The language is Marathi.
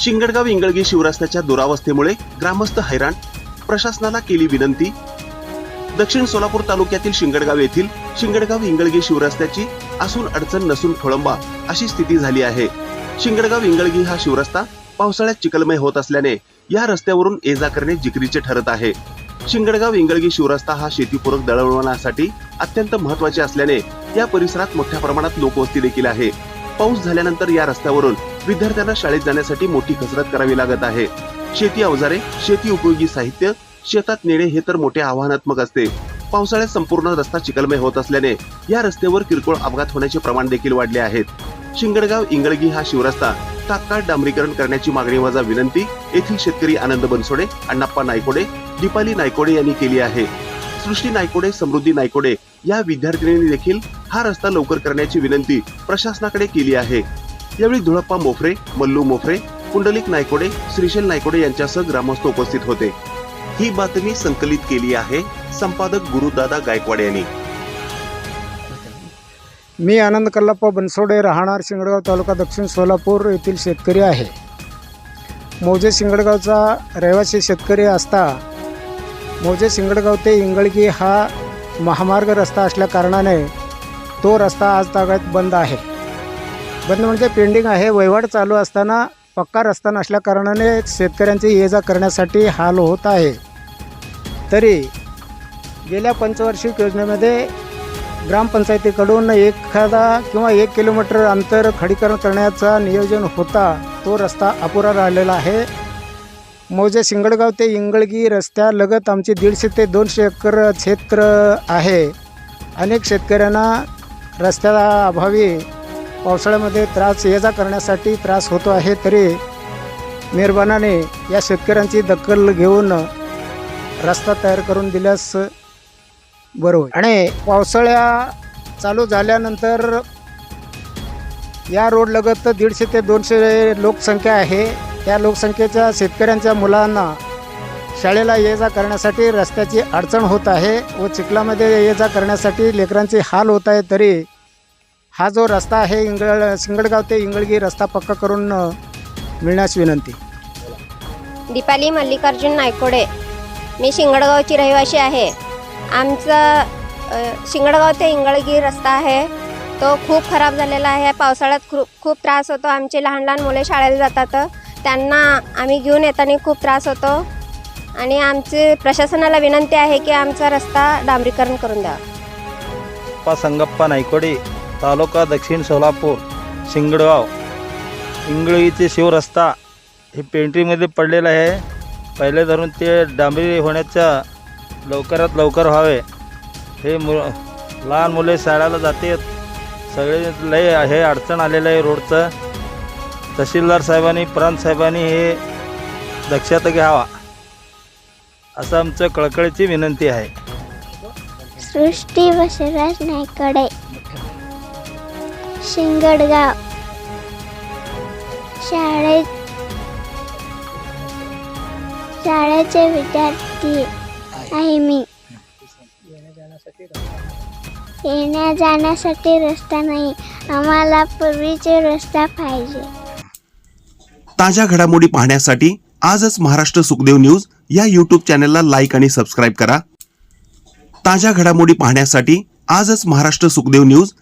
शिंगडगाव इंगळगी शिवरस्त्याच्या दुरावस्थेमुळे ग्रामस्थ हैराण. प्रशासनाला केली विनंती. दक्षिण सोलापूर तालुक्यातील शिंगडगाव येथील शिंगडगाव इंगळगी शिवरस्त्याची असून अडचण नसून खोळंबा अशी स्थिती झाली आहे. शिंगडगाव इंगळगी हा शिवरस्ता पावसाळ्यात चिखलमय होत असल्याने या रस्त्यावरून ये जा करणे जिकरीचे ठरत आहे. शिंगडगाव इंगळगी शिवरस्ता हा शेतीपूरक दळणवळणासाठी अत्यंत महत्त्वाचे असल्याने या परिसरात मोठ्या प्रमाणात लोकवस्ती देखील आहे. पाऊस झाल्यानंतर या रस्त्यावरून विद्यार्थ्यांना शाळेत जाण्यासाठी मोठी कसरत करावी लागत आहे. शेती अवजारे शेती उपयोगी साहित्य शेतात नेणे हे तर मोठे आव्हानात्मक असते. पावसाळ्यात संपूर्ण रस्ता चिखलमय होत असल्याने या रस्त्यावर किरकोळ अपघात होण्याचे प्रमाण देखील वाढले आहेत. शिंगडगाव इंगळगी हा शिवरस्ता तात्काळ डांबरीकरण करण्याची मागणी वजा विनंती येथील शेतकरी आनंद बनसोडे अण्णाप्पा नायकोडे दीपाली नायकोडे यांनी केली आहे. सृष्टी नायकोडे समृद्धी नायकोडे या विद्यार्थिनींनी देखील हा रस्ता लवकर करण्याची विनंती प्रशासनाकडे केली आहे. यावेळी धुळप्पा मोफरे मल्लू मोफरे कुंडलिक नायकोडे श्रीशैल नायकोडे यांच्यासह ग्रामस्थ उपस्थित होते. ही बातमी संकलित केली आहे संपादक गुरुदादा गायकवाड यांनी. मी आनंद कल्लाप्पा बनसोडे राहणार शिंगडगाव तालुका दक्षिण सोलापूर येथील शेतकरी आहे. मौजे शिंगडगावचा रहिवासी शेतकरी असता मौजे शिंगडगाव ते इंगळगी हा महामार्ग रस्ता असल्या कारणाने तो रस्ता आज तागायत बंद आहे. बंद म्हणजे पेंडिंग आहे वहिवाट चालू असताना पक्का रस्ता नसल्या कारणाने शेतकऱ्यांची ये जा करण्यासाठी हाल होत आहे. तरी गेल्या पंचवार्षिक योजनेमध्ये ग्रामपंचायतीकडून एखादा किंवा एक किलोमीटर अंतर खडीकरण करण्याचा नियोजन होता तो रस्ता अपुरा राहिलेला आहे. मौजे सिंगडगाव ते इंगळगी रस्त्यालगत आमची दीडशे ते दोनशे एकर क्षेत्र आहे. अनेक शेतकऱ्यांना रस्त्याला अभावी पावसाळ्यामध्ये त्रास ये जा करण्यासाठी त्रास होतो आहे तरी मेहरबानाने या शेतकऱ्यांची दखल घेऊन रस्ता तयार करून दिल्यास बरं होईल. आणि पावसाळ्या चालू झाल्यानंतर या रोडलगत दीडशे ते दोनशे लोकसंख्या आहे. त्या लोकसंख्येच्या शेतकऱ्यांच्या मुलांना शाळेला ये जा करण्यासाठी रस्त्याची अडचण होत आहे व चिखलामध्ये ये जा करण्यासाठी लेकरांचे हाल होत आहे तरी हा जो रस्ता आहे इंगळ सिंगडगाव ते इंगळगी रस्ता पक्का करून अ, मिळण्यास विनंती. दीपाली मल्लिकार्जुन नायकोडे. मी शिंगडगावची रहिवासी आहे. आमचा अ, शिंगडगाव ते इंगळगी रस्ता आहे. तो खूप खराब झालेला आहे. पावसाळ्यात खूप खूप त्रास होतो. आमचे लहान लहान मुले शाळेला जातात. त्यांना आम्ही घेऊन येताना खूप त्रास होतो. आणि आमची प्रशासनाला विनंती आहे की आमचा रस्ता डांबरीकरण करून द्यावा. अप्पा संगप्पा नायकोडे तालुका दक्षिण सोलापूर शिंगडगाव. इंगळीचे शिवरस्ता हे पेंट्रीमध्ये पडलेलं आहे. पहिले धरून ते डांबरी होण्याच्या लवकरात लवकर व्हावे. हे मु लहान मुले शाळेला जाते. सगळे लय हे अडचण आलेलं आहे रोडचं. तहसीलदार साहेबांनी प्रांत साहेबांनी हे दक्षता घ्यावा. असं आमचं कळकळीची विनंती आहे. सृष्टी बसवराज नायकडे. शिंगडगाव. शाळेत शाळेचे विद्यार्थी आहे मी. येण्या जाण्यासाठी रस्ता नाही. आम्हाला पूर्वीचे रस्ता पाहिजे. ताज्या घडामोडी पाहण्यासाठी आजच महाराष्ट्र सुखदेव न्यूज या यूट्यूब चॅनलला लाईक आणि सबस्क्राईब करा. ताज्या घडामोडी पाहण्यासाठी आजच महाराष्ट्र सुखदेव न्यूज